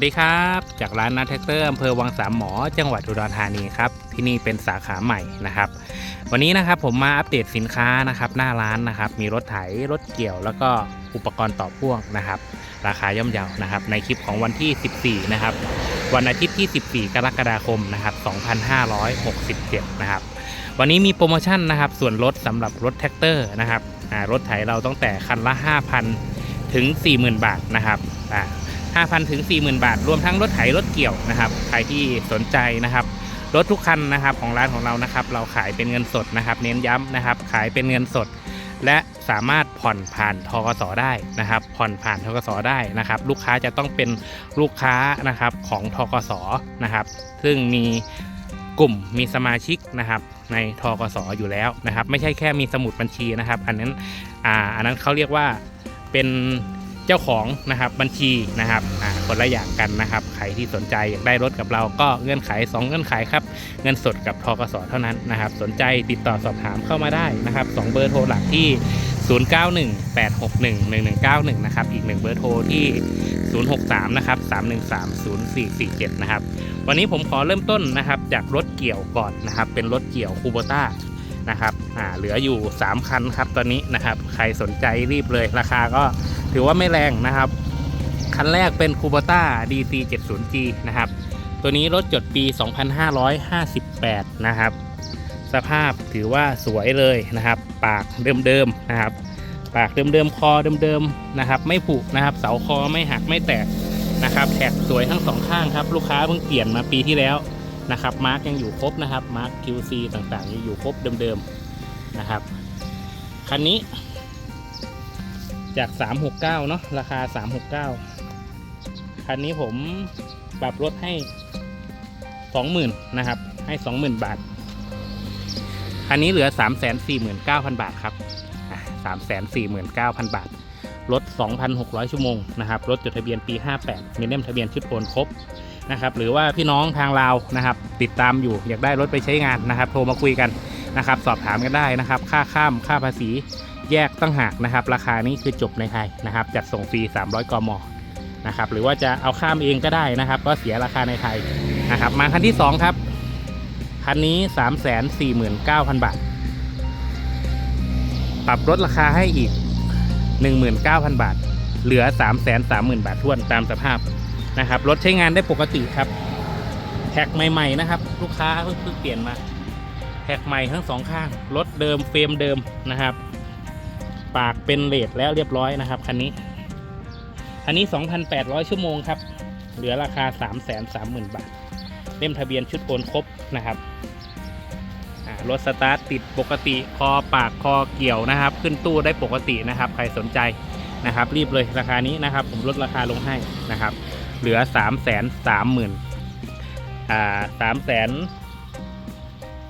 วัสดีครับ จากร้านนัทแท็กเตอร์อำเภอวังสามหมอ จังหวัดอุดรธานีครับที่นี่เป็นสาขาใหม่นะครับ วันนี้นะครับผมมาอัปเดตสินค้านะครับหน้าร้านนะครับ มีรถไถรถเกี่ยว แล้วก็อุปกรณ์ต่อพ่วงนะครับ ราคาย่อมเยานะครับ ในคลิปของวันที่ 14 นะครับ วันอาทิตย์ที่ 14 กรกฎาคมนะครับ 2567 นะครับ วันนี้มีโปรโมชั่นนะครับ ส่วนลดสำหรับรถแท็กเตอร์นะครับรถไถเราตั้งแต่คันละ 5,000 ถึง 40,000 บาทนะครับ 5,000 ถึง 40,000 บาท รวมทั้งรถไถรถเกี่ยวนะครับ ใครที่สนใจนะครับ รถทุกคันนะครับของร้านของเรานะครับ เราขายเป็นเงินสดนะครับ เน้นย้ำนะครับ ขายเป็นเงินสด และสามารถผ่อนผ่านทกสได้นะครับ ผ่อนผ่านทกสได้นะครับ ลูกค้าจะต้องเป็นลูกค้านะครับของทกสนะครับ ซึ่งมีกลุ่มมีสมาชิกนะครับในทกสอยู่แล้วนะครับ ไม่ใช่แค่มีสมุดบัญชีนะครับ อันนั้นอ่าอันนั้นเขาเรียกว่าเป็น เจ้าของนะครับบัญชีนะครับคนละอย่างกันนะครับ ใครที่สนใจอยากได้รถกับเราก็เงื่อนไข 2 เงื่อนไขครับ เงินสดกับทกสเท่านั้นนะครับ สนใจติดต่อสอบถามเข้ามาได้นะครับสองเบอร์โทรหลักที่ 0918611191 นะครับ อีกหนึ่งเบอร์โทรที่ 063 นะครับ 3130447 นะครับ วันนี้ผมขอเริ่มต้นนะครับจากรถเกี่ยวก่อนนะครับ เป็นรถเกี่ยวคูโบต้านะครับ อ่าเหลืออยู่ 3 คันครับตอนนี้นะครับ ใครสนใจรีบเลยราคาก็ถือว่าไม่แรงนะครับ คันแรกเป็นคูโบต้า DC 70G นะครับ ตัวนี้รถจดปี 2558 นะครับ สภาพถือว่าสวยเลยนะครับ ปากเดิมๆนะครับ ปากเดิมๆคอเดิมๆนะครับ ไม่ผุนะครับ เสาคอไม่หักไม่แตกนะครับแท็กสวยทั้งสองข้างครับ ลูกค้าเพิ่งเปลี่ยนมาปีที่แล้วนะครับมาร์กยังอยู่ครบนะครับมาร์ก QC ต่างๆยังอยู่ครบเดิมๆ นะครับ คันนี้จาก 369 เนาะราคา 369 คันนี้ผมปรับลดให้ 20,000 นะครับ ให้ 20,000 บาท คันนี้เหลือ 349,000 บาทครับอะ349,000 บาทรถ2,600 ชั่วโมงนะครับ รถจดทะเบียนปี 58 มีเล่มทะเบียนชุดโอนครบนะครับ หรือว่าพี่น้องทางลาวนะครับ ติดตามอยู่อยากได้รถไปใช้งานนะครับ โทรมาคุยกัน นะครับ สอบถามกันได้นะครับ ค่าข้ามค่าภาษีแยกตั้งหากนะครับ ราคานี้คือจบในไทยนะครับ จัดส่งฟรี 300 กมนะครับหรือว่าจะเอาข้ามเองก็ได้นะครับ ก็เสียราคาในไทยนะครับ มาคันที่ 2 ครับ คันนี้ 349,000 บาท ปรับลดราคาให้อีก 19,000 บาท เหลือ 330,000 บาททวนตามสภาพนะครับรถใช้งานได้ปกติครับ แท็กใหม่ ๆ นะครับ ลูกค้าเพิ่งเปลี่ยนมา ท็กใหม่ทั้งสองข้าง รถเดิมเฟรมเดิมนะครับ ปากเป็นเลดแล้วเรียบร้อยนะครับคันนี้คันนี้ 2,800 ชั่วโมงครับ เหลือราคา 330,000 บาท เล่มทะเบียนชุดโอนครบนะครับรถสตาร์ทติดปกติคอปากคอเกี่ยวนะครับ ขึ้นตู้ได้ปกตินะครับ ใครสนใจนะครับ รีบเลยราคานี้นะครับ ผมลดราคาลงให้นะครับ เหลือ 3 3 0 0 0 0อ่า3 3 0 0 0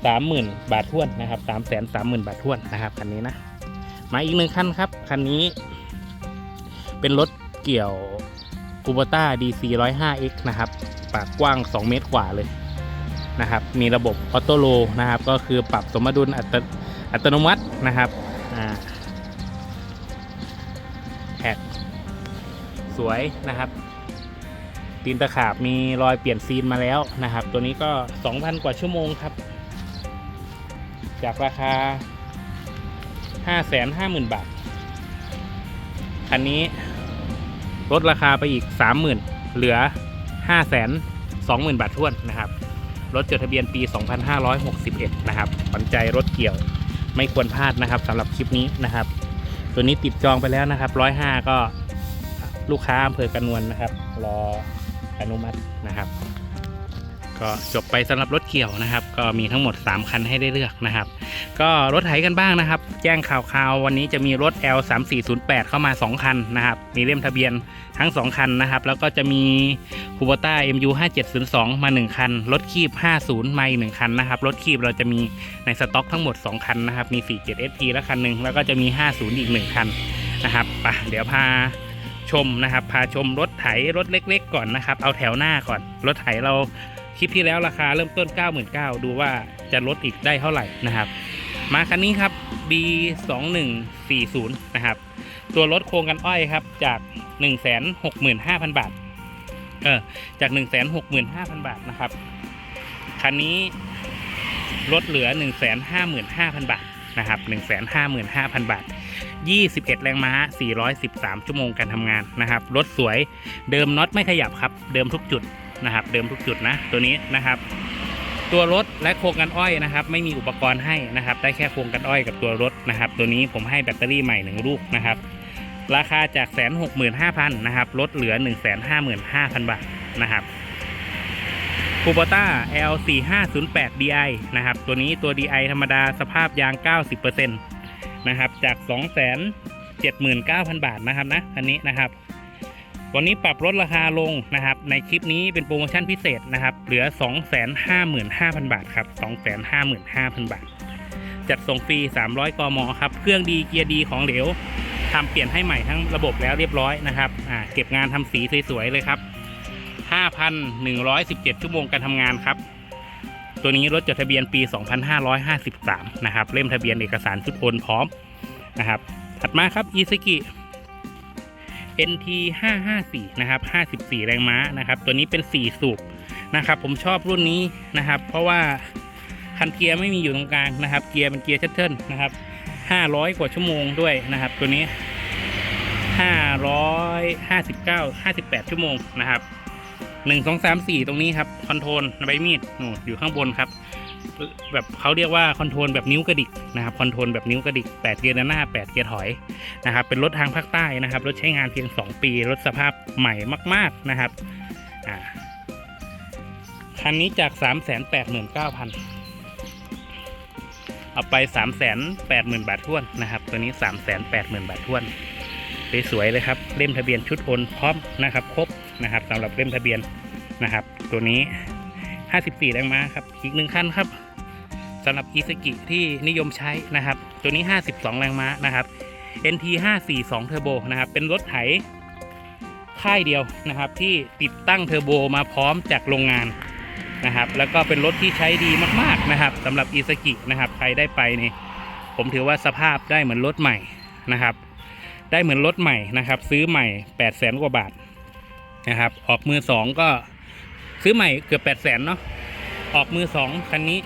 0บาทท้วนนะครับ3 3 0 0 0 0บาทท้วนนะครับคันนี้นะมาอีกหนึ่งคันครับคันนี้ เป็นรถเกี่ยวคูโบต้า DC 105X นะครับ ปากกว้าง 2 เมตรกว่าเลยนะครับ มีระบบออโต้โลนะครับ ก็คือปรับสมดุลอัตอัตโนมัตินะครับอ่าแท็กสวยนะครับตีนตะขาบมีรอยเปลี่ยนซีนมาแล้วนะครับ ตัวนี้ก็ 2,000 กว่าชั่วโมงครับ จากราคา 550,000 บาท คันนี้ลดราคาไปอีก 30,000 เหลือ 520,000 บาทท้วนนะครับรถจดทะเบียนปี 2561 นะครับขวัญใจรถเกี่ยวไม่ควรพลาดนะครับสำหรับคลิปนี้นะครับ ตัวนี้ติดจองไปแล้วนะครับ 105 ก็ลูกค้าอำเภอกันนวลนะครับ รออนุมัตินะครับ ก็จบไปสำหรับรถเกี่ยวนะครับ ก็มีทั้งหมด 3 คันให้ได้เลือกนะครับ ก็รถไถกันบ้างนะครับ แจ้งข่าวๆวันนี้จะมีรถ L 3 4 0 8เข้ามา 2 คันนะครับ มีเล่มทะเบียนทั้ง 2 คันนะครับ แล้วก็จะมีคูบต้า MU 5702 มา 1 คัน รถคีบ 50 มาอีก1คันนะครับ รถคีบเราจะมีในสต็อกทั้งหมด 2 คันนะครับ มี 47 SP แล้วคันหนึ่งแล้วก็จะมี 50 อีก 1 คันนะครับไปเดี๋ยวพาชมนะครับ พาชมรถไถรถเล็ก ๆ ก่อนนะครับ เอาแถวหน้าก่อน รถไถเรา คลิปที่แล้วราคาเริ่มต้น 99,000ดูว่าจะลดอีกได้เท่าไหร่นะครับ มาคันนี้ครับ B 2 1 4 0 นะครับ ตัวรถโครงกันอ้อยครับจาก 165,000 บาท เออจากหนึ่งแสนหกหมื่นห้าพันบาทนะครับ คันนี้ลดเหลือหนึ่งแสนห้าหมื่นห้าพันบาทนะครับหนึ่งแสนห้าหมื่นห้าพันบาทยี่สิบเอ็ดแรงม้าสี่ร้อยสิบสามชั่วโมงการทำงานนะครับ รถสวย เดิมน็อตไม่ขยับครับ เดิมทุกจุด นะครับ เดิมทุกจุดนะตัวนี้นะครับ ตัวรถและโครงกันอ้อยนะครับ ไม่มีอุปกรณ์ให้นะครับ ได้แค่โครงกันอ้อยกับตัวรถนะครับ ตัวนี้ผมให้แบตเตอรี่ใหม่หนึ่งลูกนะครับ ราคาจากแสนหกหมื่นห้าพันนะครับลดเหลือหนึ่งแสนห้าหมื่นห้าพันบาทนะครับคูปต้า L 4 5 0 8 DI นะครับ ตัวนี้ตัว DI ธรรมดาสภาพยาง 90%นะครับ จาก 2 7 9 0 0 0 บาทนะครับนะคันนี้นะครับ วันนี้ปรับลดราคาลงนะครับ ในคลิปนี้เป็นโปรโมชั่นพิเศษนะครับ เหลือ 255,000 บาทครับ 255,000 บาท จัดส่งฟรี 300 กมครับ เครื่องดีเกียร์ดีของเหลวทำเปลี่ยนให้ใหม่ทั้งระบบแล้วเรียบร้อยนะครับอ่าเก็บงานทำสีสวยๆเลยครับ 5,117 ชั่วโมงการทำงานครับ ตัวนี้รถจดทะเบียนปี 2553 นะครับ เล่มทะเบียนเอกสารชุดโอนพร้อมนะครับ ถัดมาครับ i s u k i NT 554นะครับ 54 แรงม้านะครับ ตัวนี้เป็น 4 สูบนะครับ ผมชอบรุ่นนี้นะครับ เพราะว่าคันเกียร์ไม่มีอยู่ตรงกลางนะครับ เกียร์เป็นเกียร์ชัตเทิลนะครับ 500 กว่าชั่วโมงด้วยนะครับ ตัวนี้ 559 58 ชั่วโมงนะครับ 1 2 3 4 ตรงนี้ครับ คอนโทรลใบมีดนู่อยู่ข้างบนครับ แบบเขาเรียกว่าคอนโทรลแบบนิ้วกระดิกนะครับคอนโทรลแบบนิ้วกระดิก8เกียร์หน้า 8 เกียร์ถอยนะครับเป็นรถทางภาคใต้นะครับรถใช้งานเพียง 2 ปีรถสภาพใหม่มาก ๆนะครับคันนี้จาก 389,000 เอาไป 380,000 บาทท้วนนะครับ ตัวนี้ 380,000 บาทท้วนสวยๆเลยครับเล่มทะเบียนชุดโอนพร้อมนะครับ ครบนะครับสำหรับเล่มทะเบียนนะครับ ตัวนี้ 54 แรงม้าครับ อีกหนึ่งคันครับสำหรับอีสกิที่นิยมใช้นะครับ ตัวนี้ 52 แรงม้านะครับ NT 542 เทอร์โบนะครับ เป็นรถไถค่ายเดียวนะครับ ที่ติดตั้งเทอร์โบมาพร้อมจากโรงงานนะครับ แล้วก็เป็นรถที่ใช้ดีมากๆนะครับสำหรับอีสกินะครับใครได้ไปนี่ผมถือว่าสภาพได้เหมือนรถใหม่นะครับ ได้เหมือนรถใหม่นะครับ ซื้อใหม่8ปดแสนกว่าบาทนะครับ ออกมือสองก็ ซื้อใหม่เกือบ8ปดแสนเนาะออกมือสองคันนี้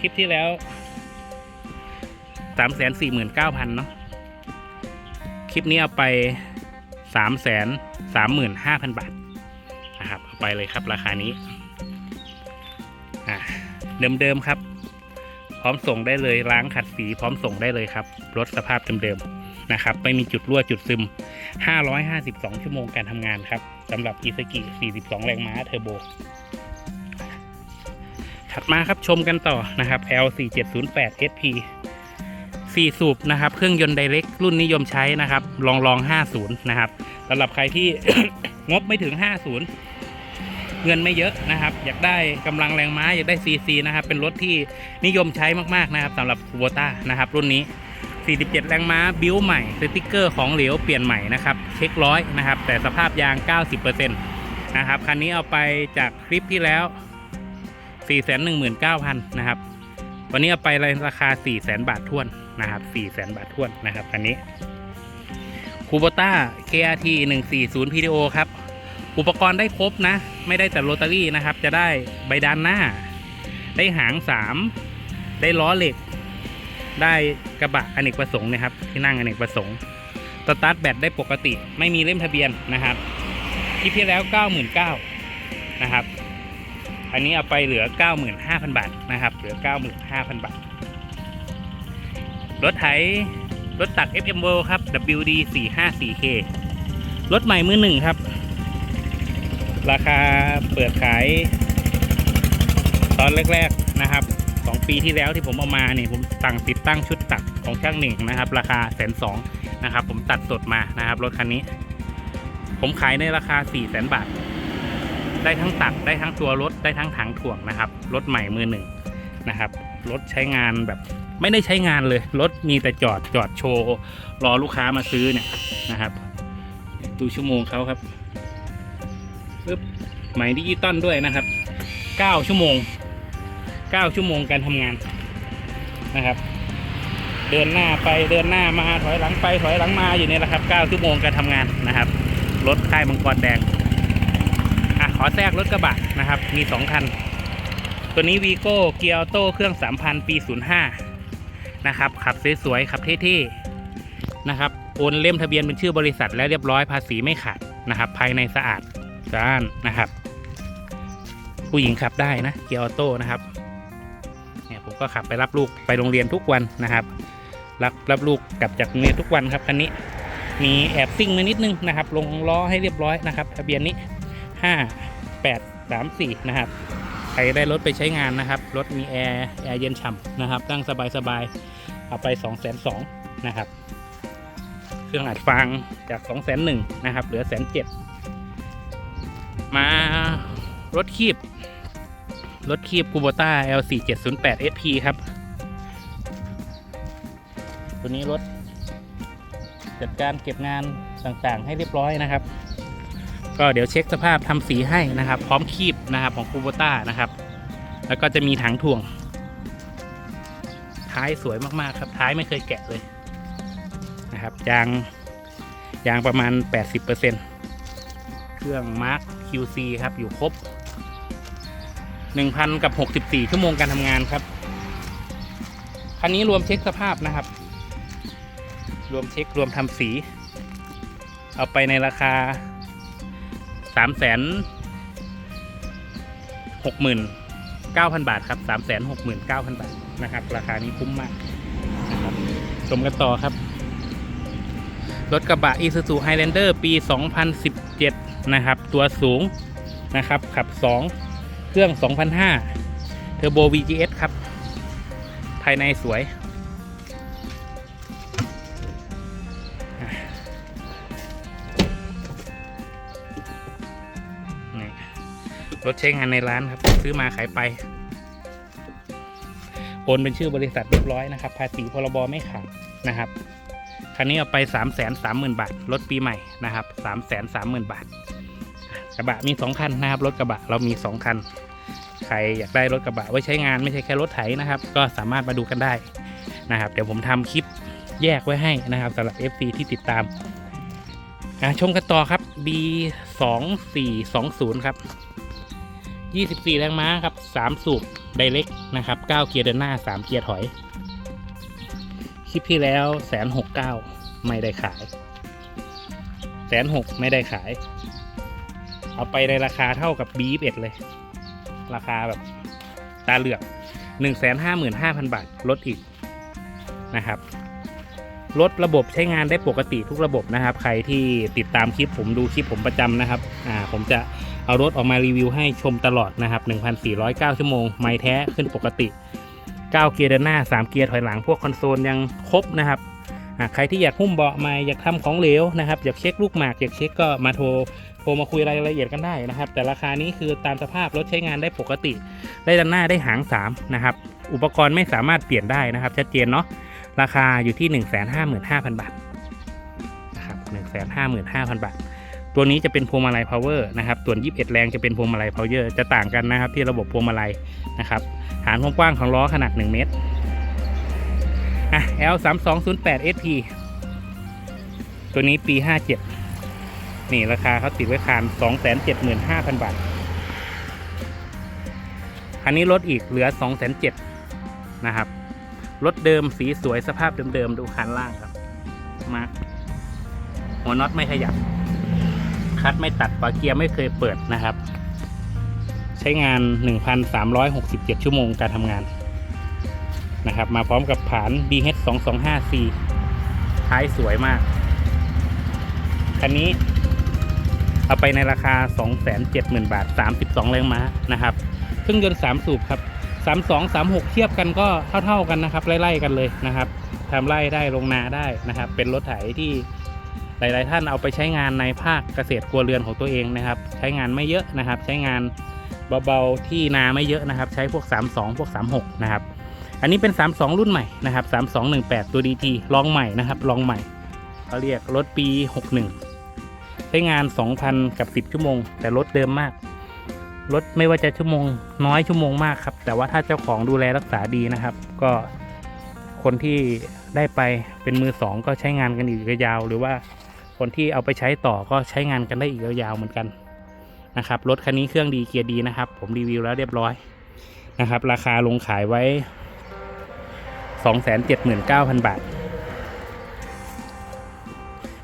คลิปที่แล้ว3ามแสนสี่หมื่นเก้าพันเนาะคลิปนี้เอาไป3ามแสนสามหมื่นห้าพันบาทนะครับเอาไปเลยครับราคานี้เดิมๆครับ พร้อมส่งได้เลยล้างขัดสีพร้อมส่งได้เลยครับรถสภาพเดิมๆนะครับ ไม่มีจุดรั่วจุดซึม 552 ชั่วโมงการทำงานครับ สำหรับอีสกิ42 แรงม้าเทอร์โบ ถัดมาครับชมกันต่อนะครับ L4708 SP 4 สูบนะครับ เครื่องยนต์ไดเรกรุ่นนิยมใช้นะครับ ลองลอง50 นะครับสำหรับใครที่ งบไม่ถึง 50 เงินไม่เยอะนะครับ อยากได้กำลังแรงม้า อยากได้ CC นะครับ เป็นรถที่นิยมใช้มากๆนะครับสำหรับคูโบต้านะครับ รุ่นนี้ 47 แรงม้าบิวใหม่สติกเกอร์ของเหลวเปลี่ยนใหม่นะครับเช็คร้อยนะครับ แต่สภาพยาง 90%นะครับคันนี้เอาไปจากคลิปที่แล้ว 419,000 นะครับ วันนี้เอาไปราคา 400,000 บาทท้วนนะครับ 400,000 บาทท้วนนะครับคันนี้คูโบต้า KRT 140 PDO ครับ อุปกรณ์ได้ครบนะ ไม่ได้แต่โรตารี่นะครับ จะได้ใบด้านหน้า ได้หาง 3 ได้ล้อเหล็ก ได้กระบะอเนกประสงค์นะครับ ที่นั่งอเนกประสงค์สตาร์ทแบตได้ปกติไม่มีเล่มทะเบียนนะครับคลิปที่แล้ว 99,000นะครับ อันนี้เอาไปเหลือ 95,000 บาทนะครับ เหลือ 95,000 บาท รถไถรถตัก FM World ครับ WD 454K รถใหม่มือหนึ่งครับ ราคาเปิดขาย ตอนแรก ๆ นะครับ 2 ปีที่แล้วที่ผมเอามาเนี่ยผมสั่งติดตั้งชุดตักของช่างหนึ่งนะครับ ราคาแสนสองนะครับ ผมตัดสดมานะครับรถคันนี้ ผมขายในราคา4 0 0 0 0 0บาท ได้ทั้งตักได้ทั้งตัวรถได้ทั้งถังถ่วงนะครับรถใหม่มือหนึ่งนะครับรถใช้งานแบบไม่ได้ใช้งานเลยรถมีแต่จอดจอดโชว์รอลูกค้ามาซื้อเนี่ยนะครับ ดูชั่วโมงเขาครับปึ๊บใหม่ดิจิตอลด้วยนะครับ 9 ชั่วโมง 9 ชั่วโมงการทำงานนะครับ เดินหน้าไปเดินหน้ามาถอยหลังไปถอยหลังมาอยู่นี่แหละครับ 9 ชั่วโมงการทำงานนะครับ รถค่ายมังกรแดงขอแทรกรถกระบะนะครับ มี 2 คัน ตัวนี้วีโก้เกียร์โต้เครื่อง 3,000 ปี 05 นะครับ ขับสวยๆขับเท่ๆนะครับโอนเล่มทะเบียนเป็นชื่อบริษัทและเรียบร้อยภาษีไม่ขาดนะครับ ภายในสะอาดสะอ้านนะครับ ผู้หญิงขับได้นะ เกียร์ออโต้นะครับ เนี่ยผมก็ขับไปรับลูกไปโรงเรียนทุกวันนะครับ รับรับลูกกลับจากโรงเรียนทุกวันครับคันนี้มีแอบซิ่งมานิดนึงนะครับ ลงล้อให้เรียบร้อยนะครับทะเบียนนี้ 5 8 3 4 นะครับใครได้รถไปใช้งานนะครับ รถมีแอร์แอร์เย็นฉ่ำนะครับนั่งสบายๆเอาไป 2 2 0 0 0นะครับ เครื่องอัดฟางจาก2 1 0 0 0นะครับ เหลือแสนเจ็ดมารถคีบ รถคีบคูโบต้า L4 708 SP ครับ ตัวนี้รถ จัดการเก็บงานต่างๆ ให้เรียบร้อยนะครับ ก็เดี๋ยวเช็คสภาพทำสีให้นะครับ พร้อมคีบนะครับของคูโบต้านะครับ แล้วก็จะมีถังถ่วง ท้ายสวยมากๆ ครับท้ายไม่เคยแกะเลยนะครับยางยางประมาณ 80%เครื่องมาร์ค QC ครับ อยู่ครบ 1,000 กับ 64 ชั่วโมงการทำงานครับ คันนี้รวมเช็คสภาพนะครับ รวมเช็ครวมทำสี เอาไปในราคาสามแสนหกหมื่นเก้าพันบาทครับสามแสนหกหมื่นเก้าพันบาทนะครับ ราคานี้คุ้มมากนะครับชมกันต่อครับ รถกระบะ Isuzu Highlander ปี 2017 นะครับ ตัวสูงนะครับ ขับ 2 เครื่อง 2005เทอร์โบ VGS ครับ ภายในสวย รถใช้งานในร้านครับ ซื้อมาขายไป โอนเป็นชื่อบริษัทเรียบร้อยนะครับ ภาษีพรบไม่ขาดนะครับคันนี้เอาไป 3 3 0 0 0 0 บาท รถปีใหม่นะครับ 3 3 0 0 0 0 บาท กระบะมี 2 คันนะครับ รถกระบะเรามี 2 คัน ใครอยากได้รถกระบะไว้ใช้งานไม่ใช่แค่รถไถนะครับ ก็สามารถมาดูกันได้นะครับ เดี๋ยวผมทำคลิปแยกไว้ให้นะครับสำหรับ FC ที่ติดตามอะชมกันต่อครับ B 2 4 2 0 ครับ 24 แรงม้าครับ 3 สูบไดเ c กนะครับ 9 เกียร์เดินหน้า 3 เกียร์ถอย คลิปที่แล้วแสนหกเก้าไม่ได้ขายแสนหกไม่ได้ขาย เอาไปในราคาเท่ากับบีฟเอ็ดเลย ราคาแบบตาเหลือกหนึ่งแสนห้าหมื่นห้าพันบาทลดอีกนะครับลดระบบใช้งานได้ปกติทุกระบบนะครับ ใครที่ติดตามคลิปผมดูคลิปผมประจำนะครับอ่าผมจะเอารถออกมารีวิวให้ชมตลอดนะครับ 1,409 ชั่วโมง ไม่แท้ขึ้นปกติ 9 เกียร์เดินหน้า 3 เกียร์ถอยหลัง พวกคอนโซลยังครบนะครับ อ่าใครที่อยากหุ้มเบาะใหม่อยากทำของเหลวนะครับอยากเช็คลูกหมากอยากเช็คก็มาโทรโทรมาคุยรายละเอียดกันได้นะครับ แต่ราคานี้คือตามสภาพรถใช้งานได้ปกติ ได้ด้านหน้าได้หาง 3 นะครับ อุปกรณ์ไม่สามารถเปลี่ยนได้นะครับ ชัดเจนเนาะราคาอยู่ที่ 155,000 บาทนะครับ155,000 บาท ตัวนี้จะเป็นพวงมาลัย power นะครับส่วน 21 แรงจะเป็นพวงมาลัย power จะต่างกันนะครับที่ระบบพวงมาลัยนะครับฐานความกว้างของล้อขนาด 1 เมตร อะ L 3 2 0 8 SP ตัวนี้ปี 57 นี่ราคาเขาติดไว้คาน275,000 บาท คันนี้ลดอีกเหลือ 207,000นะครับ รถเดิมสีสวยสภาพเดิมๆ ดูคันล่างครับ มาหัวน็อตไม่ขยับ คัดไม่ตัดฝาเกียร์ไม่เคยเปิดนะครับ ใช้งาน 1,367 ชั่วโมงการทำงาน นะครับ มาพร้อมกับผาน BH 2 2 5 C ท้ายสวยมาก คันนี้ เอาไปในราคา 270,000 บาท 32 แรงม้านะครับ เครื่องยนต์ 3 สูบครับ 32 36 เทียบกันก็เท่า ๆกันนะครับ ไล่ ๆ กันเลยนะครับทำไร่ได้ลงนาได้นะครับ เป็นรถไถที่หลาย ๆ ท่านเอาไปใช้งานในภาคเกษตรครัวเรือนของตัวเองนะครับ ใช้งานไม่เยอะนะครับ ใช้งานเบา ๆ ที่นาไม่เยอะนะครับ ใช้พวก 32 พวก 36 นะครับ อันนี้เป็น 32 รุ่นใหม่นะครับ 3218 ตัว DT ลองใหม่นะครับลองใหม่เขาเรียกรถปี 61 ใช้งาน 2,000 กับ 10 ชั่วโมง แต่รถเดิมมาก รถไม่ว่าจะชั่วโมง น้อยชั่วโมงมากครับ แต่ว่าถ้าเจ้าของดูแลรักษาดีนะครับ ก็คนที่ได้ไปเป็นมือสองก็ใช้งานกันอีกยาวๆหรือว่าคนที่เอาไปใช้ต่อก็ใช้งานกันได้อีกยาวๆเหมือนกันนะครับรถคันนี้เครื่องดีเกียร์ดีนะครับ ผมรีวิวแล้วเรียบร้อยนะครับ ราคาลงขายไว้ 279,000 บาท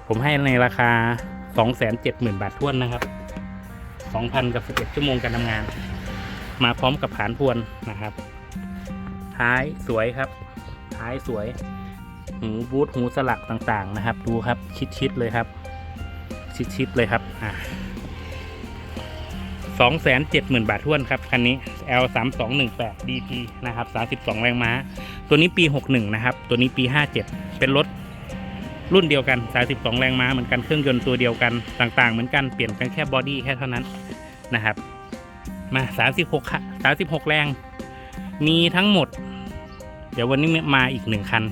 ผมให้ในราคา 270,000 บาทท้วนนะครับ 2,000 กับ 11 ชั่วโมงการทำงาน มาพร้อมกับผานพวนนะครับ ท้ายสวยครับ ท้ายสวย หูบูทหูสลักต่างๆนะครับ ดูครับชิดๆเลยครับ ชิดๆเลยครับอ่า สองแสนเจ็ดหมื่นบาทท้วนครับ คันนี้ L 3 2 1 8 DP นะครับ 32 แรงม้า ตัวนี้ปี 61 นะครับ ตัวนี้ปี 57 เป็นรถรุ่นเดียวกัน 32 แรงม้าเหมือนกัน เครื่องยนต์ตัวเดียวกัน ต่าง ๆ เหมือนกัน เปลี่ยนกันแค่บอดี้แค่เท่านั้นนะครับ มา 36ค่ะ36 แรง มีทั้งหมด เดี๋ยววันนี้มาอีกหนึ่งคัน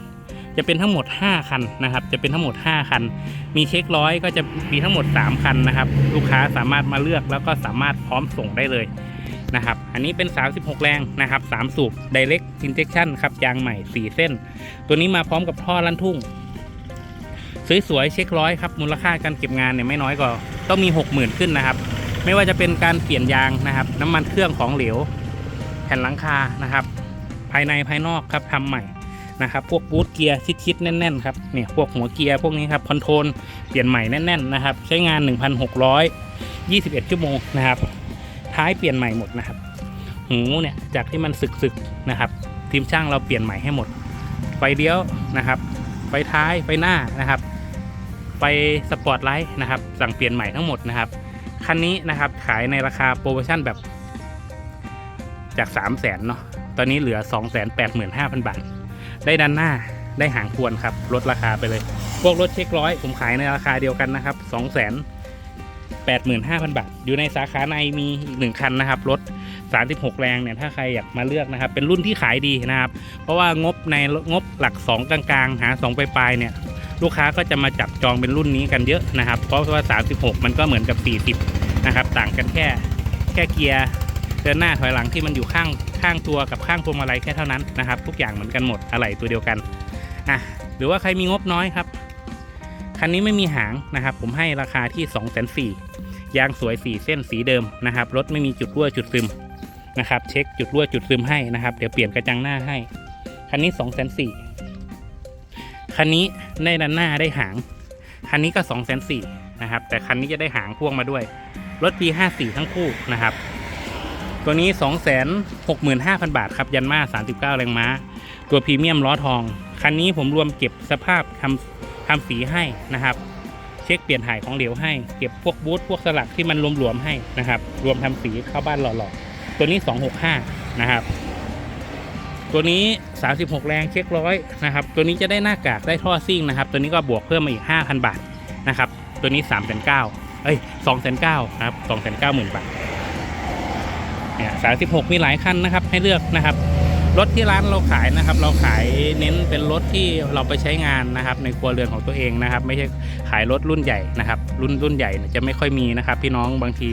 จะเป็นทั้งหมด 5 คันนะครับ จะเป็นทั้งหมด 5 คัน มีเช็คร้อยก็จะมีทั้งหมด 3 คันนะครับ ลูกค้าสามารถมาเลือกแล้วก็สามารถพร้อมส่งได้เลยนะครับ อันนี้เป็น 36 แรงนะครับ 3 สูบ Direct Injection ครับยางใหม่ 4 เส้น ตัวนี้มาพร้อมกับท่อลั่นทุ่ง สวยๆ เช็คร้อยครับ มูลค่าการเก็บงานเนี่ยไม่น้อยกว่าต้องมี 60,000 ขึ้นนะครับ ไม่ว่าจะเป็นการเปลี่ยนยางนะครับ น้ำมันเครื่องของเหลว แผ่นหลังคานะครับ ภายในภายนอกครับทำใหม่ นะครับพวกบูทเกียร์ชิดๆแน่นๆครับเนี่ยพวกหัวเกียร์พวกนี้ครับคอนโทรลเปลี่ยนใหม่แน่นๆนะครับใช้งาน 1,621 ชั่วโมงนะครับท้ายเปลี่ยนใหม่หมดนะครับหูเนี่ยจากที่มันสึกๆนะครับทีมช่างเราเปลี่ยนใหม่ให้หมดไฟเลี้ยวนะครับไฟท้ายไฟหน้านะครับไฟสปอร์ตไลท์นะครับสั่งเปลี่ยนใหม่ทั้งหมดนะครับคันนี้นะครับขายในราคาโปรโมชั่นแบบจาก 3 0 0แสนเนาะตอนนี้เหลือ 285,000 บาท ได้ด้านหน้าได้หางพวนครับลดราคาไปเลย พวกรถเช็คร้อยผมขายในราคาเดียวกันนะครับ285,000 บาท อยู่ในสาขาในมีอีกหนึ่งคันนะครับรถ 36 แรงเนี่ยถ้าใครอยากมาเลือกนะครับ เป็นรุ่นที่ขายดีนะครับ เพราะว่างบในงบหลัก 2 กลางๆ หา 2 ปลายๆเนี่ยลูกค้าก็จะมาจับจองเป็นรุ่นนี้กันเยอะนะครับ เพราะว่า 36 มันก็เหมือนกับ 40 นะครับ ต่างกันแค่แค่เกียร์ เดินหน้าถอยหลังที่มันอยู่ข้างข้างตัวกับข้างพวงมาลัยแค่เท่านั้นนะครับ ทุกอย่างเหมือนกันหมดอะไหล่ตัวเดียวกันอะหรือว่าใครมีงบน้อยครับ คันนี้ไม่มีหางนะครับ ผมให้ราคาที่2 4 0 0 0ยางสวย 4 เส้นสีเดิมนะครับรถไม่มีจุดรั่วจุดซึมนะครับ เช็คจุดรั่วจุดซึมให้นะครับเดี๋ยวเปลี่ยนกระจังหน้าให้ คันนี้2 4 0 0 0คันนี้ได้ด้านหน้าได้หาง คันนี้ก็2 4 0 0 0นะครับแต่คันนี้จะได้หางพ่วงมาด้วย รถปี54ทั้งคู่นะครับ ตัวนี้ 265,000 บาทครับยันมา 39 แรงม้า ตัวพรีเมียมล้อทอง คันนี้ผมรวมเก็บสภาพทำทำสีให้นะครับ เช็คเปลี่ยนถ่ายของเหลวให้ เก็บพวกบูทพวกสลักที่มันรวมๆให้นะครับ รวมทำสีเข้าบ้านหล่อๆ ตัวนี้ 265 นะครับตัวนี้ 36 แรงเช็คร้อยนะครับ ตัวนี้จะได้หน้ากากได้ท่อซิ่งนะครับ ตัวนี้ก็บวกเพิ่มมาอีก 5,000 บาทนะครับ ตัวนี้3 9 0 0 0เอ้ย2 9 0 0 0นะครับ2 9 0 0 0 0 บาท เนี่ย36มีหลายคันนะครับให้เลือกนะครับ รถที่ร้านเราขายนะครับ เราขายเน้นเป็นรถที่เราไปใช้งานนะครับ ในครัวเรือนของตัวเองนะครับ ไม่ใช่ขายรถรุ่นใหญ่นะครับ รุ่นรุ่นใหญ่จะไม่ค่อยมีนะครับ พี่น้องบางที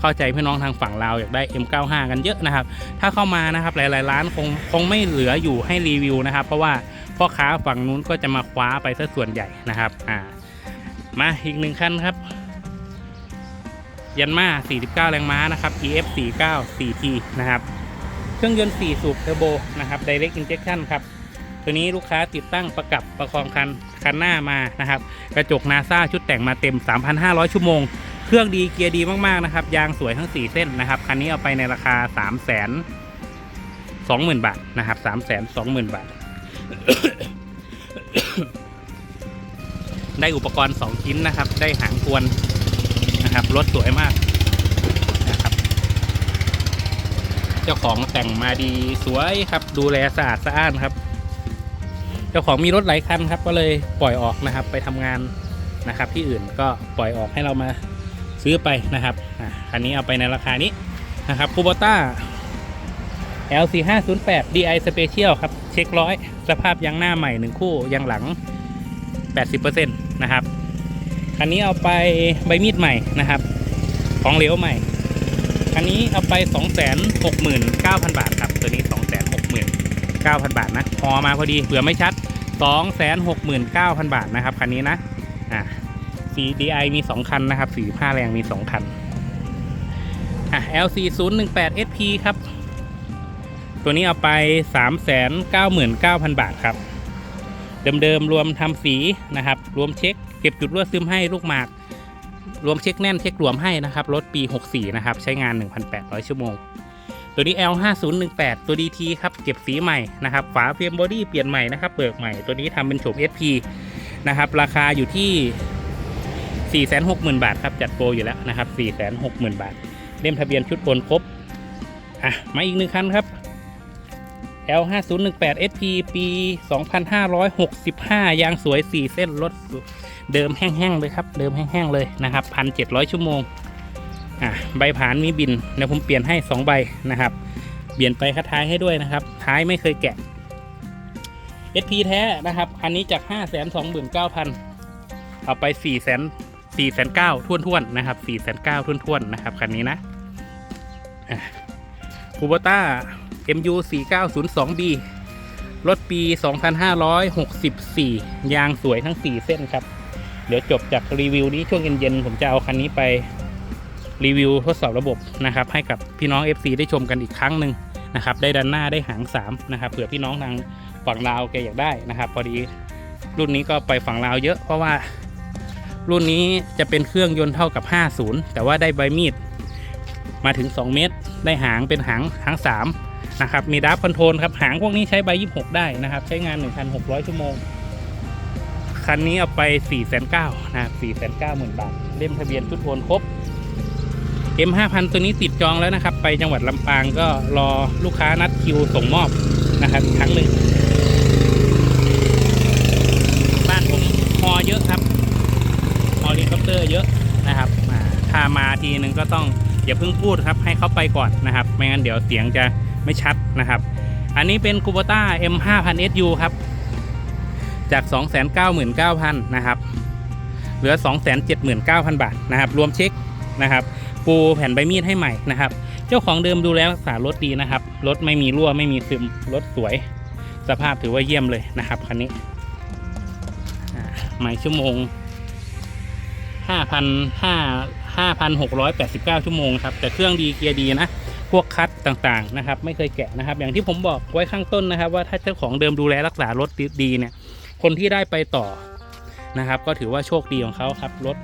เข้าใจพี่น้องทางฝั่งเราวอยากได้ M95 กันเยอะนะครับ ถ้าเข้ามานะครับหลาย ๆ ร้านคงคงไม่เหลืออยู่ให้รีวิวนะครับ เพราะว่าพ่อค้าฝั่งนู้นก็จะมาคว้าไปซะส่วนใหญ่นะครับ อ่า มาอีกหนึ่งคันครับ ยันมา 49 แรงม้านะครับ EF 49 4T นะครับ เครื่องยนต์ 4 สูบเทอร์โบนะครับ Direct Injection ครับ ตัวนี้ลูกค้าติดตั้งประกับประคองคันคันหน้ามานะครับ กระจกนาซาชุดแต่งมาเต็ม 3,500 ชั่วโมง เครื่องดีเกียร์ดีมากๆนะครับ ยางสวยทั้ง 4 เส้นนะครับ คันนี้เอาไปในราคา 3 0 0 0 0 20,000 บาทนะครับ 3 2 0 0 0 0 บาทได้อุปกรณ์ 2 ชิ้นนะครับ ได้หางกวน นะครับ รถสวยมากนะครับ เจ้าของแต่งมาดีสวยครับ ดูแลสะอาดสะอ้านครับ เจ้าของมีรถหลายคันครับ ก็เลยปล่อยออกนะครับ ไปทำงานนะครับ ที่อื่นก็ปล่อยออกให้เรามาซื้อไปนะครับอันนี้เอาไปในราคานี้นะครับคูโบต้า L4508 DI Special ครับ เช็คร้อย สภาพยางหน้าใหม่หนึ่งคู่ยางหลัง 80%นะครับ คันนี้เอาไปใบมีดใหม่นะครับ ของเหลวใหม่คันนี้เอาไป 269,000 บาทครับ ตัวนี้ 269,000 บาทนะพอมาพอดีเผื่อไม่ชัด 269,000 บาทนะครับคันนี้นะอะ CDI มี 2 คันนะครับ45แรงมี 2 คันอะ LC 0 1 8 SP ครับ ตัวนี้เอาไป 399,000 บาทครับ เดิมๆรวมทำสีนะครับ รวมเช็ค เก็บจุดรั่วซึมให้ลูกหมาก รวมเช็คแน่นเช็ครวมให้นะครับ รถปี 64 นะครับ ใช้งาน 1,800 ชั่วโมง ตัวนี้ L 5 0 1 8 ตัว DT ครับ เก็บสีใหม่นะครับ ฝาเฟรมบอดี้เปลี่ยนใหม่นะครับ เปิดใหม่ ตัวนี้ทำเป็นโฉม SP นะครับ ราคาอยู่ที่ 460,000 บาทครับ จัดโปรอยู่แล้วนะครับ 460,000 บาท เล่มทะเบียนชุดโอนครบ อะ มาอีกหนึ่งคันครับ L 5 0 1 8 SP ปี 2565 ยางสวย 4 เส้นรถ เดิมแห้งๆเลยครับ เดิมแห้งๆเลยนะครับ1,700ชั่วโมงอะใบผานมีบินเดี๋ยวผมเปลี่ยนให้ 2 ใบนะครับ เปลี่ยนไปคัดท้ายให้ด้วยนะครับ ท้ายไม่เคยแกะ SP แท้นะครับอันนี้จาก 5 2 9 0 0 0 เอาไป4 0 0 0 0 4 9 0 0 0ท้วนๆนะครับ4 9 0 0 0ท้วนๆนะครับคันนี้นะคูโบต้า MU 4902B รถปี 2564 ยางสวยทั้ง 4 เส้นครับ เดี๋ยวจบจากรีวิวนี้ช่วงเย็นๆผมจะเอาคันนี้ไปรีวิวทดสอบระบบนะครับ ให้กับพี่น้อง FC ได้ชมกันอีกครั้งหนึ่งนะครับ ได้ดันหน้าได้หาง3นะครับเผื่อพี่น้องทางฝั่งลาวแกอยากได้นะครับ พอดีรุ่นนี้ก็ไปฝั่งลาวเยอะ เพราะว่ารุ่นนี้จะเป็นเครื่องยนต์เท่ากับ 50 แต่ว่าได้ใบมีดมาถึง 2 เมตร ได้หางเป็นหางหาง3นะครับมีดับคอนโทรลครับหางพวกนี้ใช้ใบ 26 ได้นะครับ ใช้งาน 1,600 ชั่วโมง คันนี้เอาไป4 9 0 0 0นะครับ490,000บาท เล่มทะเบียนชุดโอนครบ M5000 ตัวนี้ติดจองแล้วนะครับ ไปจังหวัดลำปางก็รอลูกค้านัดคิวส่งมอบนะครับครั้งหนึ่งบ้านผมฮอเยอะครับฮอลิคอปเตอร์เยอะนะครับอ่าถ้ามาทีนึงก็ต้องอย่าเพิ่งพูดครับให้เขาไปก่อนนะครับ ไม่งั้นเดี๋ยวเสียงจะไม่ชัดนะครับ อันนี้เป็น k u b o t a M5000 SU ครับ จาก 299,000 นะครับ เหลือ 279,000 บาทนะครับรวมเช็คนะครับ ปูแผ่นใบมีดให้ใหม่นะครับ เจ้าของเดิมดูแลรักษารถดีนะครับ รถไม่มีรั่วไม่มีซึมรถสวย สภาพถือว่าเยี่ยมเลยนะครับคันนี้หมายชั่วโมง 5,500 5,689 ชั่วโมงครับ แต่เครื่องดีเกียร์ดีนะ พวกคัดต่างๆนะครับ ไม่เคยแกะนะครับ อย่างที่ผมบอกไว้ข้างต้นนะครับ ว่าถ้าเจ้าของเดิมดูแลรักษารถดีเนี่ย คนที่ได้ไปต่อนะครับ ก็ถือว่าโชคดีของเขาครับรถ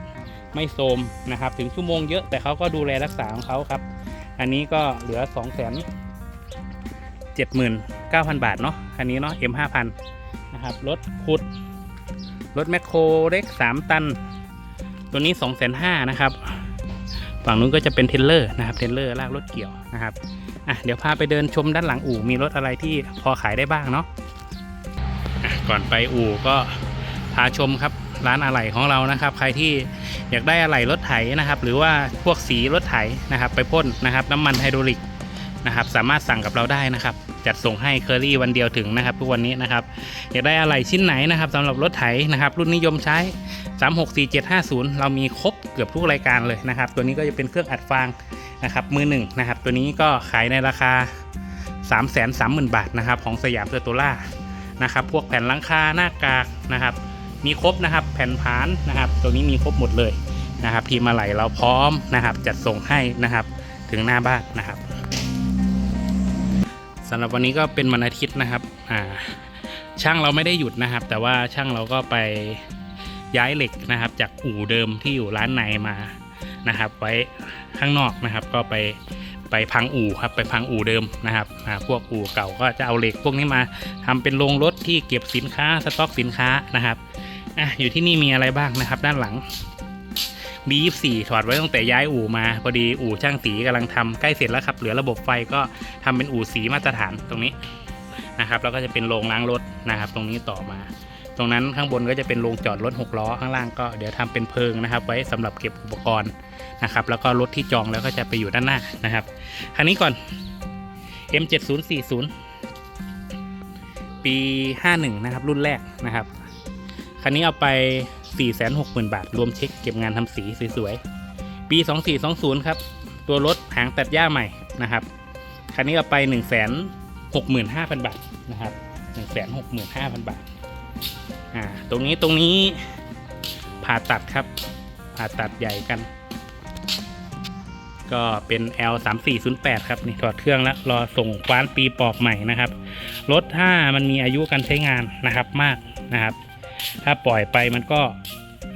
ไม่โทรมนะครับ ถึงชั่วโมงเยอะแต่เขาก็ดูแลรักษาของเขาครับ อันนี้ก็เหลือ 2 0 0 0 0 79,000 บาทเนาะอันนี้เนาะ M5000 นะครับรถขุดรถแมคโครเล็ก 3 ตัน ตัวนี้ 2 5 0 0 0นะครับ ฝั่งนู้นก็จะเป็นเทรลเลอร์นะครับเทรลเลอร์ลากรถเกี่ยวนะครับอะเดี๋ยวพาไปเดินชมด้านหลังอู่มีรถอะไรที่พอขายได้บ้างเนาะ ก่อนไปอู่ก็พาชมครับร้านอะไหล่ของเรานะครับ ใครที่อยากได้อะไหล่รถไถนะครับ หรือว่าพวกสีรถไถนะครับ ไปพ่นนะครับ น้ำมันไฮดรอลิกนะครับ สามารถสั่งกับเราได้นะครับ จัดส่งให้เคอรี่วันเดียวถึงนะครับ ทุกวันนี้นะครับ อยากได้อะไหล่ชิ้นไหนนะครับสำหรับรถไถนะครับ รุ่นนิยมใช้ 364750 เรามีครบเกือบทุกรายการเลยนะครับ ตัวนี้ก็จะเป็นเครื่องอัดฟางนะครับมือหนึ่งนะครับ ตัวนี้ก็ขายในราคา 330,000 บาทนะครับของสยามเซอร์โตล่า นะครับ พวกแผ่นหลังคาหน้ากากนะครับ มีครบนะครับ แผ่นผานนะครับ ตัวนี้มีครบหมดเลยนะครับ ทีมอะไหล่เราพร้อมนะครับ จัดส่งให้นะครับถึงหน้าบ้านนะครับสำหรับวันนี้ก็เป็นวันอาทิตย์นะครับอ่าช่างเราไม่ได้หยุดนะครับ แต่ว่าช่างเราก็ไปย้ายเหล็กนะครับ จากอู่เดิมที่อยู่ร้านในมานะครับ ไว้ข้างนอกนะครับ ก็ไป ไปพังอู่ครับไปพังอู่เดิมนะครับอ่าพวกอู่เก่าก็จะเอาเหล็กพวกนี้มาทำเป็นโรงรถที่เก็บสินค้าสต็อกสินค้านะครับอะอยู่ที่นี่มีอะไรบ้างนะครับ ด้านหลัง B24 ถอดไว้ตั้งแต่ย้ายอู่มา พอดีอู่ช่างสีกำลังทำใกล้เสร็จแล้วครับเหลือระบบไฟก็ทำเป็นอู่สีมาตรฐานตรงนี้นะครับแล้วก็จะเป็นโรงล้างรถนะครับ ตรงนี้ต่อมา ตรงนั้นข้างบนก็จะเป็นโรงจอดรถ6ล้อข้างล่างก็เดี๋ยวทำเป็นเพิงนะครับ ไว้สำหรับเก็บอุปกรณ์นะครับแล้วก็รถที่จองแล้วก็จะไปอยู่ด้านหน้านะครับคันนี้ก่อน M7040 ปี 51 นะครับ รุ่นแรกนะครับคันนี้เอาไป 460,000 บาท รวมเช็คเก็บงานทำสีสวยๆ ปี 2420 ครับ ตัวรถหางตัดหญ้าใหม่นะครับ คันนี้เอาไป 165,000 บาทนะครับ 165,000 บาท อ่าตรงนี้ตรงนี้ผ่าตัดครับ ผ่าตัดใหญ่กัน ก็เป็น L 3 4 0 8ครับนี่ถอดเครื่องแล้วรอส่งคว้านปีปอกใหม่นะครับ รถถ้ามันมีอายุการใช้งานนะครับมากนะครับ ถ้าปล่อยไปมันก็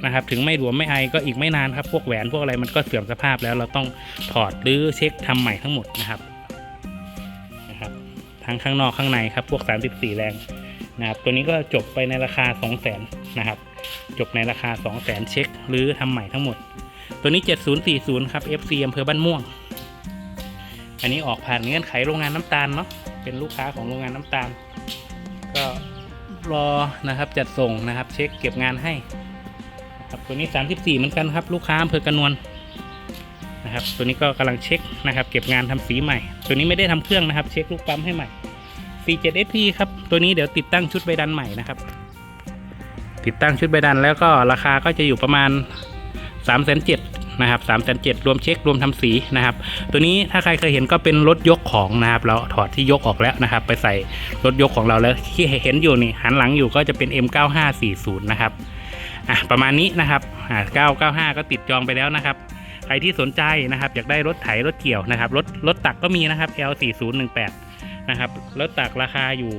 นะครับถึงไม่หลวมไม่ไอก็อีกไม่นานครับ พวกแหวนพวกอะไรมันก็เสื่อมสภาพแล้วเราต้องถอดหรือเช็คทำใหม่ทั้งหมดนะครับนะครับ ทั้งข้างนอกข้างในครับพวก 34 แรง นะครับตัวนี้ก็จบไปในราคา 2 0 0 0 0นนะครับ จบในราคา 2 0 0 0 0 0 เช็คหรือทำใหม่ทั้งหมด ตัวนี้ 7040 ครับ FC อำเภอบ้านม่วง อันนี้ออกผ่านเงื่อนไขโรงงานน้ำตาลเนาะเป็นลูกค้าของโรงงานน้ำตาล ก็รอนะครับจัดส่งนะครับ เช็คเก็บงานให้ครับตัวนี้ 34 เหมือนกันครับ ลูกค้าอำเภอกระนวลนะครับ ตัวนี้ก็กำลังเช็คนะครับ เก็บงานทำสีใหม่ ตัวนี้ไม่ได้ทำเครื่องนะครับ เช็คลูกปั๊มให้ใหม่ 47SP ครับ ตัวนี้เดี๋ยวติดตั้งชุดใบดันใหม่นะครับ ติดตั้งชุดใบดันแล้วก็ราคาก็จะอยู่ประมาณ3 7 0 0นะครับ3 7 0 0รวมเช็ครวมทำสีนะครับ ตัวนี้ถ้าใครเคยเห็นก็เป็นรถยกของนะครับ เราถอดที่ยกออกแล้วนะครับ ไปใส่รถยกของเราแล้วที่เห็นอยู่นี่หันหลังอยู่ก็จะเป็น M9540 นะครับอะประมาณนี้นะครับอ่า995 ก็ติดจองไปแล้วนะครับใครที่สนใจนะครับอยากได้รถไถรถเกี่ยวนะครับรถรถตักก็มีนะครับ L4018 นะครับรถตักราคาอยู่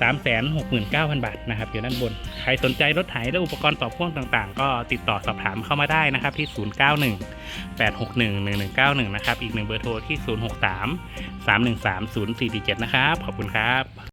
369,000 บาทนะครับ อยู่ด้านบน ใครสนใจรถไถและอุปกรณ์ต่อพ่วงต่างๆ ก็ติดต่อสอบถามเข้ามาได้นะครับที่ 091 861 1191 นะครับ อีกหนึ่งเบอร์โทรที่ 063 313 0447 นะครับ ขอบคุณครับ